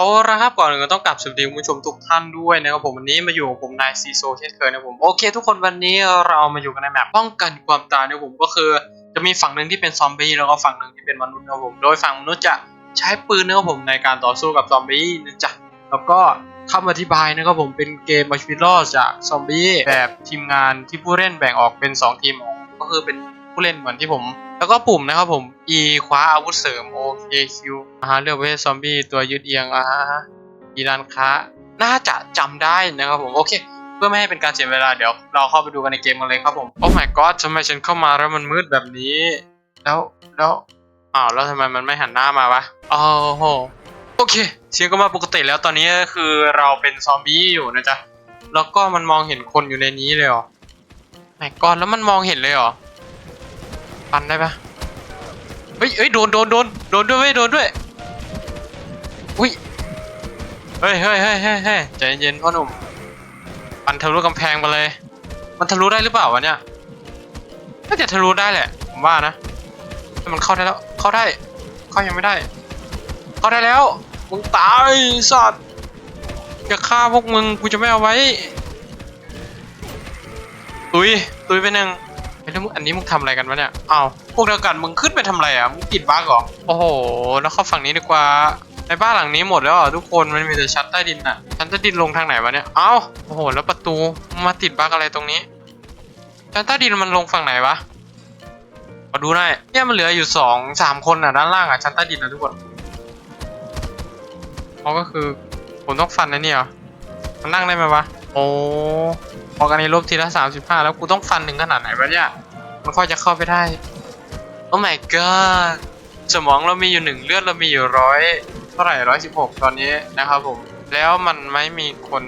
าละครับก่อนอื่นก็ต้องกลับสวัสดีคุณผู้ชมทุกท่านด้วยนะครับผมวันนี้มาอยู่กับผมนายซีโซเช่นเคยนะครับผมโอเค ทุกคนวันนี้เรามาอยู่กันในแมปป้องกันความตายนะครับผมก็คือจะมีฝั่งหนึ่งที่เป็นซอมบี้แล้วก็ฝั่งหนึ่งที่เป็นมนุษย์นะครับผมโดยฝั่งมนุษย์จะใช้ปืนนะครับผมในการต่อสู้กับซอมบี้นะจ๊ะแล้วก็คำอธิบายนะครับผมเป็นเกมมาชีวิตรอดจากซอมบี้แบบทีมงานที่ผู้เล่นแบ่งออกเป็นสองทีมก็คือเป็นผู้เล่นเหมือนที่ผม แล้วก็ปุ่มนะครับผม E คว้าอาวุธเสริม O K Q อ่าฮะเลือกเวทซอมบี้ตัวยืดเอียงอ่าฮะอีร้านค้า น่าจะจำได้นะครับผม โอเค เพื่อไม่ให้เป็นการเสียเวลาเดี๋ยว เราเข้าไปดูกันในเกมกันเลยครับผม โอ้ my god ทำไมฉันเข้ามาแล้วมันมืดแบบนี้ แล้วแล้วอ้าวแล้วทำไมมันไม่หันหน้ามาวะโอ้โหโอเคเสียงก็มาปกติแล้วตอนนี้คือเราเป็นซอมบี้อยู่นะจ๊ะแล้วก็มันมองเห็นคนอยู่ในนี้เลยเหรอ my god แล้วมันมองเห็นเลยเหรอ ปันได้ปะเฮ้ยเฮ้ยโดนโดนโดนโดนด้วยเว้ยโดนด้วยอุ้ยเฮ้ยเฮ้ยเฮ้ยเฮ้ยเฮ้ยใจเย็นพ่อหนุ่มปันทะลุกำแพงมาเลย มันทะลุได้หรือเปล่าวะเนี่ยน่าจะทะลุได้แหละผมว่านะแต่มันเข้าได้แล้วเข้าได้เข้ายังไม่ได้ เข้าได้แล้วมึงตายสัตว์จะฆ่าพวกมึงกูจะไม่เอาไว้ ตุยตุยไปหนึ่ง เฮ้ยแล้วมึงอันนี้มึงทำอะไรกันวะเนี่ยอ้าวพวกเดียวกันมึงขึ้นไปทำอะไรอะมึงติดบั๊กเหรอโอ้โห แล้วเข้าฝั่งนี้ดีกว่าในบ้านหลังนี้หมดแล้วเหรอทุกคนมันมีแต่ชั้นใต้ดินอะชั้นใต้ดินลงทางไหนวะเนี่ยเอ้าโอ้โห แล้วประตูมาติดบั๊กอะไรตรงนี้ชั้นใต้ดินมันลงฝั่งไหนวะมาดูหน่อยเนี่ยมันเหลืออยู่สองสามคนอะด้านล่างอะชั้นใต้ดินนะทุกคนเขาก็คือผมต้องฟันนะเนี่ยเหรอมันนั่งได้ไหมวะโอ้ อกันในลบทีละสามสิบห้าแล้วกูต้องฟันถึงขนาดไหนวะเนี่ยมันค่อยจะเข้าไปได้ โอ้ my god สมองเรามีอยู่หนึ่งเลือดเรามีอยู่ร้อยเท่าไหร่ร้อยสิบหกตอนนี้นะครับผม แล้วมันไม่มีคน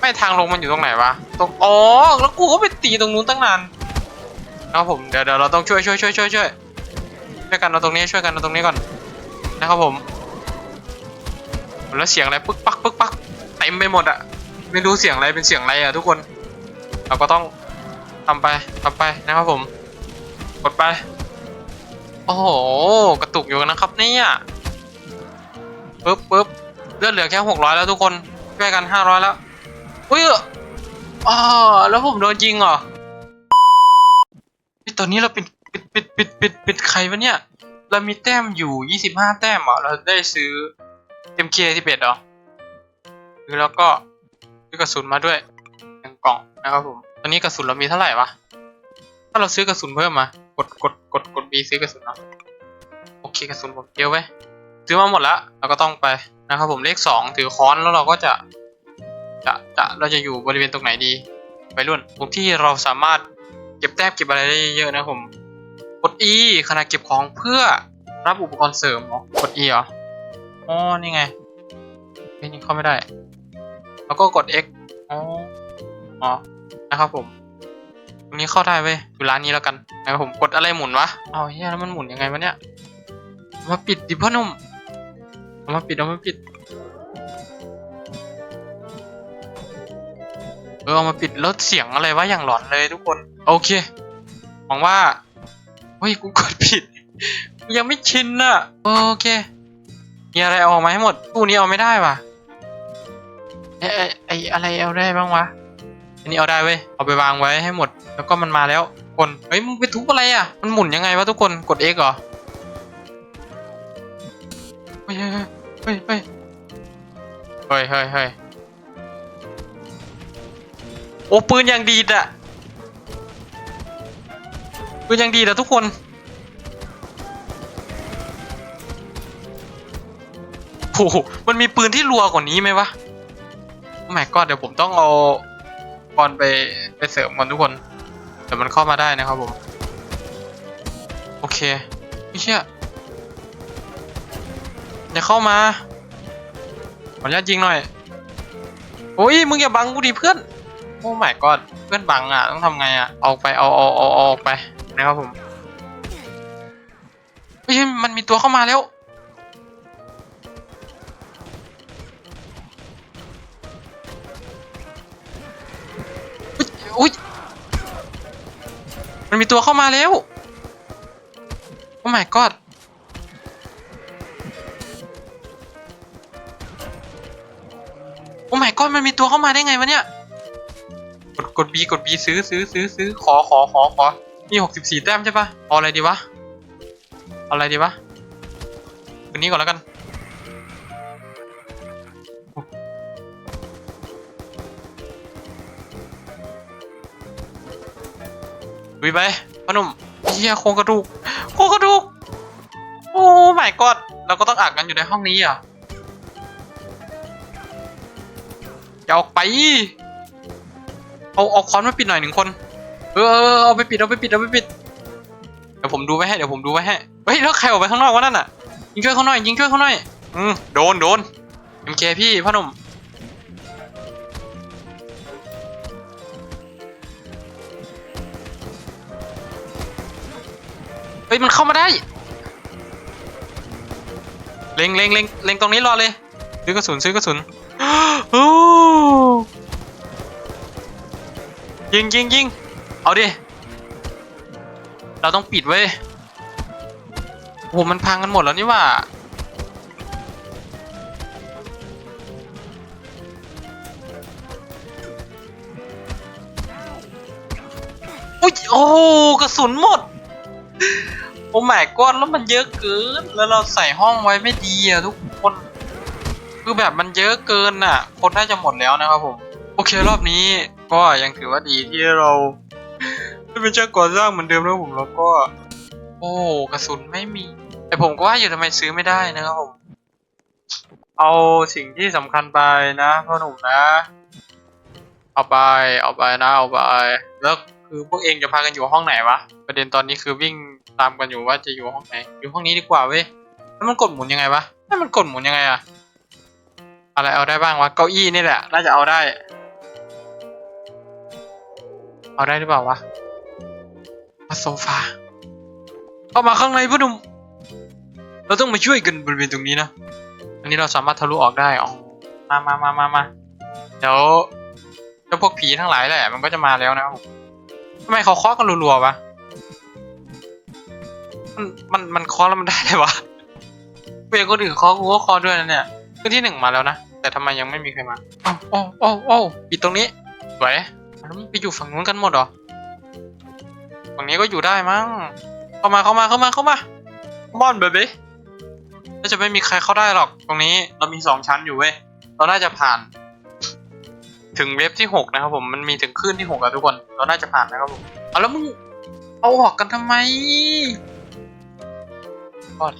ไม่ทางลงมันอยู่ตรงไหนวะ ตรง อ๋อ แล้วกูก็ไปตีตรงนู้นตั้งนานนะครับผมเดี๋ยวเดี๋ยวเราต้องช่วยช่วยช่วยช่วยช่วยช่วยกันเอาตรงนี้ช่วยกันเอาตรงนี้ก่อนนะครับผม แล้วเสียงอะไรปึ๊กปักปึ๊กปักเต็มไปหมดอะ ไม่รู้เสียงอะไรเป็นเสียงอะไรอะทุกคน เราก็ต้องทำไปทำไปนะครับผม กดไป โอ้โห กระตุกอยู่นะครับเนี่ยปึ๊บปึ๊บเลือดเหลือแค่หกร้อยแล้วทุกคนช่วยกันห้าร้อยแล้วอุ้ยอ๋อแล้วผมโดนยิงเหรอตอนนี้เราปิดปิดปิดปิดปิดปิดใครวะเนี่ย เรามีแต้มอยู่ยี่สิบห้าแต้มเหรอเราได้ซื้อ MK ที่เป็ดเหรอซื้อแล้วก็ ซื้อกระสุนมาด้วยหนึ่งกล่องนะครับผม ตอนนี้กระสุนเรามีเท่าไหร่วะ ถ้าเราซื้อกระสุนเพิ่มมากดกดกดกด B ซื้อกระสุนเนาะ โอเคกระสุนผมเยอะไว้ซื้อมาหมดแล้วเราก็ต้องไปนะครับผมเลขสองถือค้อนแล้วเราก็จะ จะจะเราจะอยู่บริเวณตรงไหนดี ไปรุ่นตรงที่เราสามารถเก็บแต้มเก็บอะไรได้เยอะนะครับผม กด E ขณะเก็บของเพื่อรับอุปกรณ์เสริมเหรอกด E เหรอ อ๋อ นี่ไงเฮ้นี่เข้าไม่ได้ แล้วก็กด X อ๋ออ๋อนะครับผมตรงนี้เข้าได้เว้ยอยู่ร้านนี้แล้วกันนะครับผมกดอะไรหมุนวะเอาเฮียแล้วมันหมุนยังไงวะเนี่ยเอามาปิดดิพ่อหนุ่มเอามาปิดเอามาปิดเออเอามาปิดแล้วเสียงอะไรวะอย่างหลอนเลยทุกคนโอเคหวังว่าเฮ้ยกูกดผิดกูยังไม่ชินอะโอเคมีอะไรเอาออกมาให้หมดตู้นี้เอาไม่ได้ว่ะ เอ้ไอไออะไรเอาได้บ้างวะ อันนี้เอาได้เว้ย เอาไปวางไว้ให้หมด แล้วก็มันมาแล้วคน เฮ้ยมึงไปทุบอะไรอะ มันหมุนยังไงวะทุกคน กด X เหรอ เฮ้ยเฮ้ยเฮ้ยเฮ้ยเฮ้ยเฮ้ยโอ้ปืนยังดีดอะปืนยังดีดอะทุกคนโอ้โหมันมีปืนที่รัวกว่านี้ไหมวะ โอ้ my god เดี๋ยวผมต้องเอาบอลไปไปเสริมก่อนทุกคนเดี๋ยวมันเข้ามาได้นะครับผม โอเคไม่เชื่ออย่าเข้ามาขออนุญาตยิงหน่อยโอ้ยมึงอย่าบังกูดิเพื่อนโอ้ my god เพื่อนบังอะต้องทำไงอะเอาไปเอาเอาเอาเอาออกไปนะครับผมเฮ้ยมันมีตัวเข้ามาแล้ว มันมีตัวเข้ามาแล้วโอ้ my god โอ้ my god มันมีตัวเข้ามาได้ไงวะเนี่ย กดกด b กด b ซื้อซื้อซื้อซื้อขอขอขอขอนี่หกสิบสี่แต้มใช่ปะอะไรดีวะอะไรดีวะตันี้ก่อนแล้วกัน ลุยไปพอหนุ่มเฮียโครงกระดูกโครงกระดูกโอ้ my god เราก็ต้องอักกันอยู่ในห้องนี้อะอย่าออกไป เอาเอาค้อนมาปิดหน่อยหนึ่งคน เออเอาไปปิดเอาไปปิดเอาไปปิดเดี๋ยวผมดูไว้ให้เดี๋ยวผมดูไว้ให้เฮ้ยแล้วใครออกไปข้างนอกวะนั่นน่ะยิงช่วยเขาหน่อยยิงช่วยเขาหน่อยอืมโดนโดนเอ็มเคพี่พ่อหนุ่ม เฮ้ยมันเข้ามาได้ เล็งเล็งเล็งเล็งตรงนี้รอเลย ซื้อกระสุนซื้อกระสุนโอ้ยิงยิงยิงเอาดิ เราต้องปิดไว้โอ้โหมันพังกันหมดแล้วนี่ว่าอุ้ยโอ้กระสุนหมด โอ้แม่ก้อนแล้วมันเยอะเกิน แล้วเราใส่ห้องไว้ไม่ดีอะทุกคน คือแบบมันเยอะเกินน่ะคนน่าจะหมดแล้วนะครับผม โอเครอบนี้ก็ยังถือว่าดีที่เราไม่เป็นเจ้าก่อสร้างเหมือนเดิมแล้วผมแล้วก็ โอ้กระสุนไม่มี แต่ผมก็ว่าอยู่ทำไมซื้อไม่ได้นะครับผม เอาสิ่งที่สำคัญไปนะพ่อหนุ่มนะ เอาไป เอาไปนะ เอาไปแล้ว คือพวกเองจะพากันอยู่ห้องไหนวะ ประเด็นตอนนี้คือวิ่งตามกันอยู่ว่าจะอยู่ห้องไหน อยู่ห้องนี้ดีกว่าเว้ย แล้วมันกดหมุนยังไงวะแล้วมันกดหมุนยังไงอะอะไรเอาได้บ้างวะ เก้าอี้นี่แหละ น่าจะเอาได้ เอาได้หรือเปล่าวะมาโซฟา เข้ามาข้างในพ่อหนุ่ม เราต้องมาช่วยกันบริเวณตรงนี้นะ อันนี้เราสามารถทะลุออกได้อ๋อมามามามามาเดี๋ยวเจ้าพวกผีทั้งหลายแหละ มันก็จะมาแล้วนะครับผม ทำไมเขาเคาะกันรัวๆวะ มันมันมันเคาะแล้วมันได้เลยวะเพื่อนคนอื่นเคาะกูก็เคาะด้วยนะเนี่ยขึ้นที่หนึ่งมาแล้วนะ แต่ทำไมยังไม่มีใครมาอ้าวอ้าวอ้าวอ้ปิดตรงนี้สวยแล้วมันไปอยู่ฝั่งนู้นกันหมดเหรอ ฝั่งนี้ก็อยู่ได้มั้ง เข้ามาเข้ามาเข้ามาเข้ามาบอนเบบี้น่าจะไม่มีใครเข้าได้หรอก ตรงนี้เรามีสองชั้นอยู่เว้ย เราน่าจะผ่าน ถึงเว็บที่หกนะครับผมมันมีถึงขึ้นที่หกอะทุกคน เราน่าจะผ่านนะครับผมเอาแล้วมึงเอาออกกันทำไมก่อน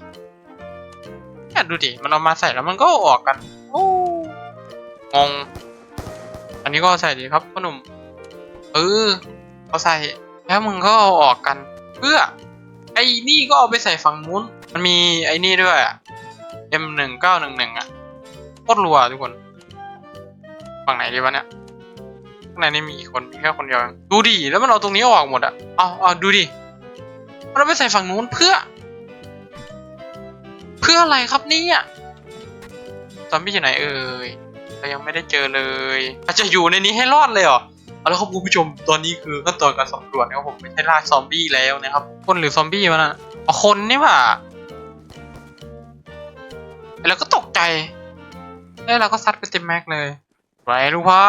เนี่ยดูดิมันเอามาใส่แล้วมันก็ออกกัน โอ้งง อันนี้ก็ใส่ดีครับพ่อหนุ่มเออเอาใส่แล้วมึงก็เอาออกกัน เพื่อ ไอ้นี่ก็เอาไปใส่ฝั่งนู้น มันมีไอ้นี่ด้วยอะ M หนึ่งเก้าหนึ่งหนึ่งอะโคตรรัวทุกคน ฝั่งไหนดีวะเนี่ยข้างในนี่มีกี่คนมีแค่คนเดียวเองดูดิแล้วมันเอาตรงนี้ออกหมดอะเอาเอาดูดิมันเอาไปใส่ฝั่งนู้นเพื่อ เพื่ออะไรครับเนี่ยซอมบี้อยู่ไหนเอ่ยเรายังไม่ได้เจอเลย อาจจะอยู่ในนี้ให้รอดเลยเหรอเอาละครับคุณผู้ชมตอนนี้คือขั้นตอนการสำรวจนะครับผมไม่ใช่ล่าซอมบี้แล้วนะครับ คนหรือซอมบี้มันอะคนนี่ว่าแล้วก็ตกใจ แล้วเราก็ซัดไปเต็มแม็กเลย ไรรู้ว่า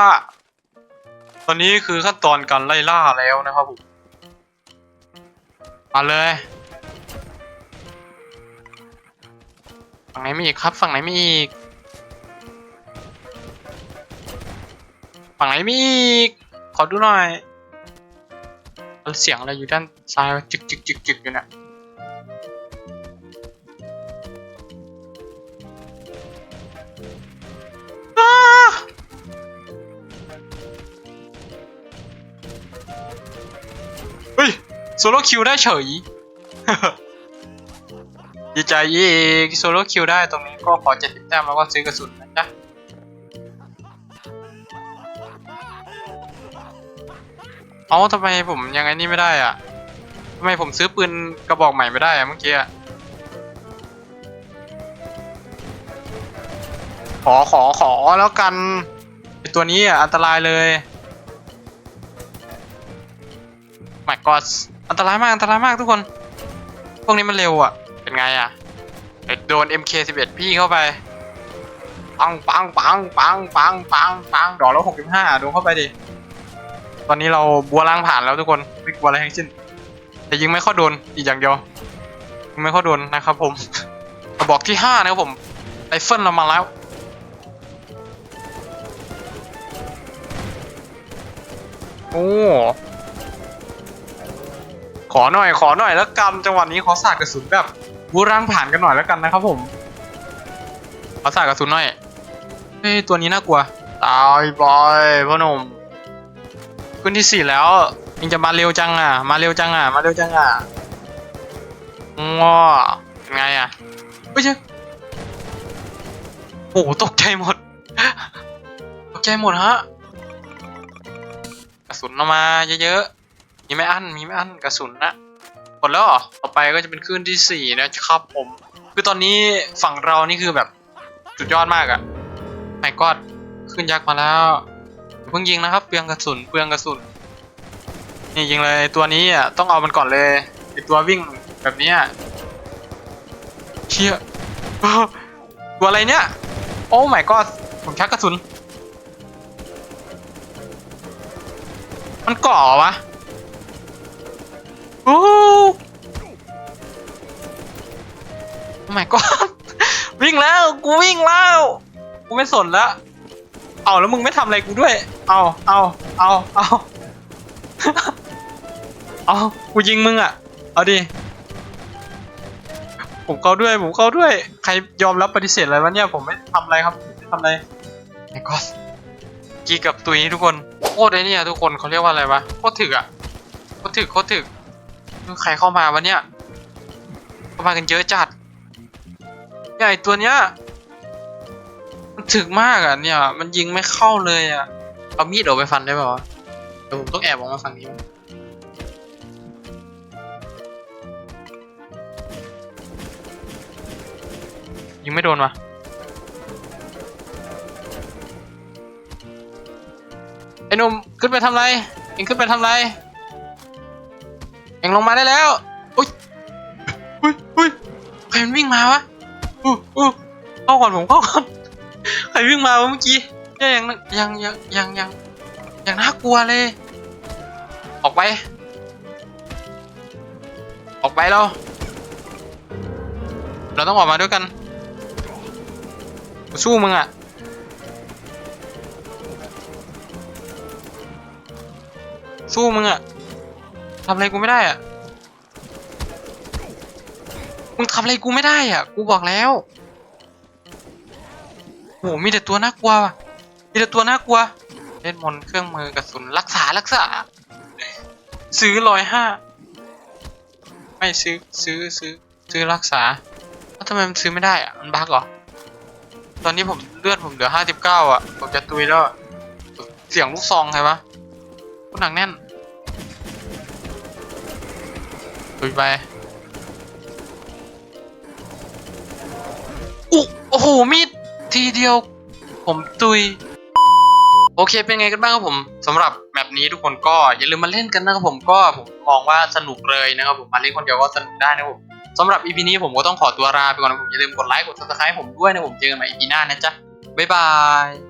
ตอนนี้คือขั้นตอนการไล่ล่าแล้วนะครับผมมาเลยฝั่งไหนมีอีกครับ ฝั่งไหนมีอีกฝั่งไหนมีอีกขอดูหน่อยเสียงอะไรอยู่ด้านซ้ายจึกจึกจึกจึกอยู่เนี่ย โซโล่คิวได้เฉยดีใจอีกโซโล่คิวได้ตรงนี้ก็ขอเจ็ดสิบแต้มแล้วก็ซื้อกระสุนนะจ๊ะเอ้าทำไมผมยังไงนี่ไม่ได้อะทำไมผมซื้อปืนกระบอกใหม่ไม่ได้อะเมื่อกี้อะขอขอขอแล้วกันตัวนี้อะอันตรายเลย ไม่ก็อันตรายมากอันตรายมากทุกคน พวกนี้มันเร็วอะ เป็นไงอะเดี๋ยวโดน MK11 พี่เข้าไปปังปังปังปังปังปังปังดอกละหกสิบห้าดูเข้าไปดิ ตอนนี้เราบัวล่างผ่านแล้วทุกคนไม่กลัวอะไรทั้งสิ้น แต่ยิงไม่เข้าโดนอีกอย่างเดียวยิงไม่เข้าโดนนะครับผมกระบอกที่ห้านะครับผมไรเฟิลเรามาแล้วโอ้ข อหน่อยขอหน่อยแล้วกันจังหวะนี้ขอสาดกระสุนแบบบูร่างผ่านกันหน่อยแล้วกันนะครับผมขอสาดกระสุนหน่อยเฮ้ยตัวนี้น่ากลัวตายบอยพ่อหนุ่มขึ้นที่สี่แล้วยังจะมาเร็วจังอะ มาเร็วจังอะ มาเร็วจังอะง้อไงอะไม่ใช่โอ้โหตกใจหมด ตกใจหมดฮะกระสุนออกมาเยอะๆ มีไม่อั้นมีไม่อั้นกระสุนนะหมดแล้วเหรอต่อไปก็จะเป็นคลื่นที่สี่นะครับผม คือตอนนี้ฝั่งเรานี่คือแบบสุดยอดมากอะไม่กอดขึ้นยักษ์มาแล้วเพิ่งยิงนะครับเปลืองกระสุนเปลืองกระสุนนี่ยิงเลยตัวนี้อะต้องเอามันก่อนเลยไอตัววิ่งแบบนี้เชี่ยตัวอะไรเนี่ย โอ้ my god ผมชักกระสุน มันก่อวะ โอ้ my god วิ่งแล้วกูวิ่งแล้วกูไม่สนแล้วเอาแล้วมึงไม่ทำอะไรกูด้วย เอาเอาเอาเอาเอากูยิงมึงอะ เอาดิผมเข้าด้วยผมเข้าด้วย ใครยอมรับปฏิเสธอะไรวะเนี่ยผมไม่ทำอะไรครับไม่ทำอะไรไอ้ก็กีกับตุยทุกคนโคตรไอ้เนี่ยทุกคนเขาเรียกว่าอะไรวะโคตรถึกอะโคตรถึกโคตรถึก ใครเข้ามาวะเนี่ยเข้ามากันเยอะจัดใหญ่ตัวเนี้ยมันถึกมากอะเนี่ย มันยิงไม่เข้าเลยอะเอามีดออกไปฟันได้ป่าวะเดี๋ยวผมต้องแอบออกมาฝั่งนี้ยิงไม่โดนวะไอ้หนุ่มขึ้นไปทำไรเองขึ้นไปทำไร เอ็งลงมาได้แล้วอุ้ยอุ้ยอุ้ยใครมันวิ่งมาวะอู้อู้เข้าก่อนผมเข้าก่อนใครวิ่งมาวะเมื่อกี้เนี่ยยังยังยังยังยังยังน่ากลัวเลย ออกไป ออกไปเรา เราต้องออกมาด้วยกันสู้มึงอะสู้มึงอะ ทำอะไรกูไม่ได้อะมึงทำอะไรกูไม่ได้อะ กูบอกแล้วโหมีแต่ตัวน่ากลัวว่ะมีแต่ตัวน่ากลัว เล่นมนเครื่องมือกระสุนรักษารักษา ซื้อร้อยห้าไม่ซื้อซื้อซื้อซื้อรักษาแล้วทำไมมันซื้อไม่ได้อะ มันบั๊กเหรอ ตอนนี้ผมเลือดผมเหลือห้าสิบเก้าอะ ผมจะตุยแล้ว เสียงลูกซองใครวะกูหนักแน่น ตุยไปอุ๊โอ้โหมีดทีเดียว ผมตุย โอเคเป็นไงกันบ้างครับผมสำหรับแมปนี้ทุกคนก็อย่าลืมมาเล่นกันนะครับผมก็ผมมองว่าสนุกเลยนะครับผมมาเล่นคนเดียวก็สนุกได้นะครับผมสำหรับ EP นี้ผมก็ต้องขอตัวลาไปก่อนนะผมอย่าลืมกดไลค์กด subscribe ผมด้วยนะผมเจอกันใหม่ EP หน้านะจ๊ะบ๊ายบาย